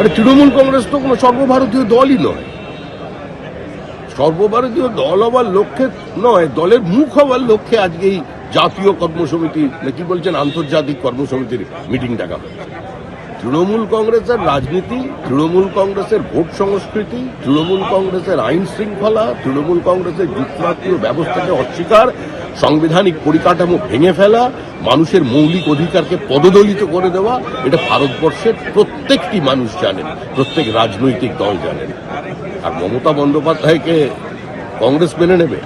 আরে তৃণমূল কংগ্রেস তো কোনো সর্বভারতীয় দলই নয়। সর্বভারতীয় দল হবার লক্ষ্যে নয়, দলের মুখ হবার লক্ষ্যে আজকে এই জাতীয় কর্মসমিতি না কি বলছেন, আন্তর্জাতিক কর্মসমিতির মিটিং ডাকা তৃণমূল কংগ্রেসের রাজনীতি, তৃণমূল কংগ্রেসের ভোট সংস্কৃতি, তৃণমূল কংগ্রেসের আইন শৃঙ্খলা, তৃণমূল কংগ্রেসের যুক্তরাষ্ট্রীয় ব্যবস্থাকে অস্বীকার সাংবিধানিক পরিকাঠামো ভেঙে ফেলা, মানুষের মৌলিক অধিকারকে পদদলিত করে দেওয়া, এটা ভারতবর্ষের প্রত্যেকটি মানুষ জানেন, প্রত্যেক রাজনৈতিক দল জানেন। আর মমতা বন্দ্যোপাধ্যায়কে কংগ্রেস মেনে নেবে?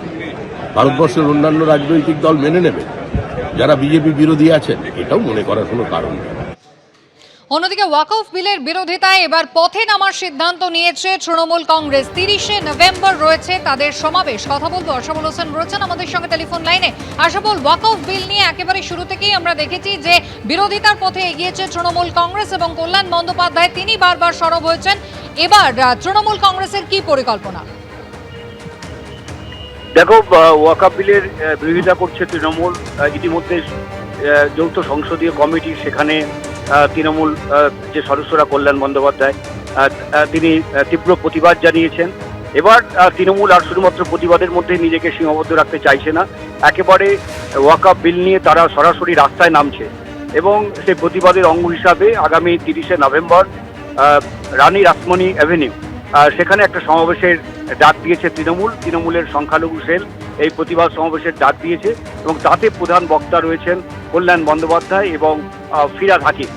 ভারতবর্ষের অন্যান্য রাজনৈতিক দল মেনে নেবে? যারা বিজেপি বিরোধী আছেন, এটাও মনে করার কোনো কারণ নেই। অন্যদিকে ওয়াকফ বিলের বিরোধিতায় এবার পথে নামার সিদ্ধান্ত নিয়েছে তৃণমূল কংগ্রেস। তিরিশে নভেম্বর রয়েছে তাদের সমাবেশ। কথা বলব আশাবুল হোসেন রয়েছেন আমাদের সঙ্গে টেলিফোন লাইনে। আশাবুল ওয়াকফ বিল নিয়ে একেবারে শুরু থেকেই আমরা দেখেছি যে বিরোধিতার পথে এগিয়েছে তৃণমূল কংগ্রেস এবং কল্যাণ বন্দ্যোপাধ্যায়। তিনি বারবার সরব হয়েছেন। এবার তৃণমূল কংগ্রেসের কি পরিকল্পনা? দেখো ওয়াকাপ বিলের বিরোধিতা করছে তৃণমূল। ইতিমধ্যে যৌথ সংসদীয় কমিটি সেখানে তৃণমূল যে সদস্যরা কল্যাণ বন্দ্যোপাধ্যায় তিনি তীব্র প্রতিবাদ জানিয়েছেন। এবার তৃণমূল আর শুধুমাত্র প্রতিবাদের মধ্যে নিজেকে সীমাবদ্ধ রাখতে চাইছে না। একেবারে ওয়াকাপ বিল নিয়ে তারা সরাসরি রাস্তায় নামছে এবং সেই প্রতিবাদের অঙ্গ হিসাবে আগামী তিরিশে নভেম্বর রানী রাসমণি অ্যাভিনিউ সেখানে একটা সমাবেশের ডাক দিয়েছে তৃণমূল তৃণমূলের সংখ্যালঘু সেল। এই প্রতিবাদ সমাবেশের ডাক দিয়েছে এবং তাতে প্রধান বক্তা রয়েছেন কল্যাণ বন্দ্যোপাধ্যায় এবং ফিরাদ হাকিম।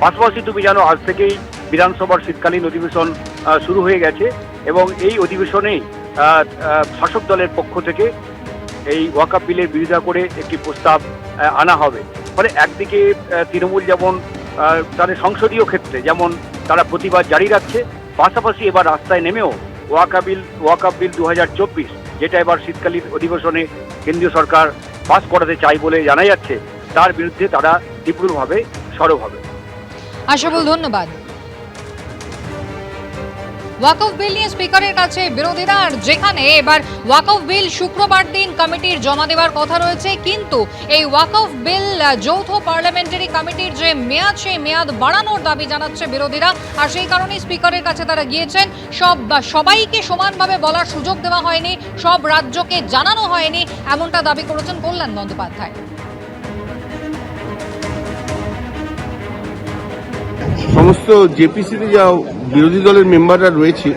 পাশাপাশি তুমি জানো আজ থেকেই বিধানসভার শীতকালীন অধিবেশন শুরু হয়ে গেছে এবং এই আহ, শাসক দলের পক্ষ থেকে এই ওয়াকাপ বিলের বিরোধিতা করে একটি প্রস্তাব আনা হবে। ফলে একদিকে তৃণমূল যেমন তাদের সংসদীয় ক্ষেত্রে যেমন তারা প্রতিবাদ জারি রাখছে পাশাপাশি এবার রাস্তায় নেমেও ওয়াকা বিল ওয়াকা বিল দু হাজার চব্বিশ, যেটা এবার শীতকালীন অধিবেশনে কেন্দ্রীয় সরকার পাস করাতে চাই বলে জানা যাচ্ছে, তার বিরুদ্ধে তারা তীব্রভাবে সরব হবে। আশাবুল ধন্যবাদ। ওয়াকফ বিল নিয়ে স্পিকারের কাছে বিরোধীরা যেখানে এবার ওয়াকফ বিল শুক্রবার দিন কমিটির জমা দেওয়ার কথা রয়েছে, কিন্তু এই ওয়াকফ বিল যৌথ পার্লামেন্টারি কমিটির যে মেয়াদ, সেই মেয়াদ বাড়ানোর দাবি জানাচ্ছে বিরোধীরা, আর সেই কারণেই স্পিকারের কাছে তারা গিয়েছেন। সব সবাইকে সমানভাবে বলার সুযোগ দেওয়া হয়নি, সব রাজ্যকে জানানো হয়নি, এমনটা দাবি করেছেন কল্যাণ বন্দ্যোপাধ্যায়। সমস্ত জেপিসিতে যা বিরোধী দলের মেম্বাররা রয়েছে,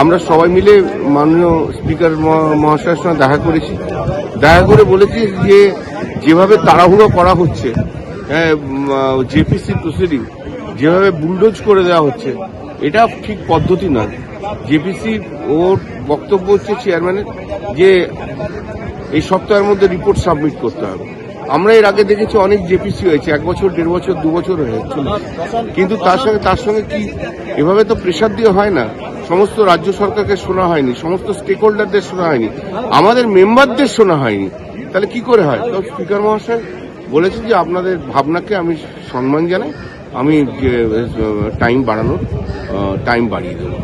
আমরা সবাই মিলে মাননীয় স্পিকার মহাশয়ের সঙ্গে দেখা করেছি। দেখা করে বলেছি যে, যেভাবে তাড়াহুড়ো করা হচ্ছে হ্যাঁ জেপিসি প্রসিডিং যেভাবে বুলডোজ করে দেওয়া হচ্ছে, এটা ঠিক পদ্ধতি নয়। জেপিসি ওর বক্তব্য হচ্ছে চেয়ারম্যানের যে, এই সপ্তাহের মধ্যে রিপোর্ট সাবমিট করতে হবে। আমরা এর আগে দেখেছি অনেক জেপিসি হয়েছে, এক বছর, দেড় বছর, দু বছর হয়ে কিন্তু তার সঙ্গে তার সঙ্গে কি, এভাবে তো প্রেশার দিয়ে হয় না। সমস্ত রাজ্য সরকারকে শোনা হয়নি, সমস্ত স্টেক হোল্ডারদের শোনা হয়নি, আমাদের মেম্বারদের শোনা হয়নি। তাহলে কি করে হয়? তো স্পিকার মহাশয় বলেছেন যে আপনাদের ভাবনাকে আমি সম্মান জানাই। আমি টাইম বাড়ানোর টাইম বাড়িয়ে দেবো।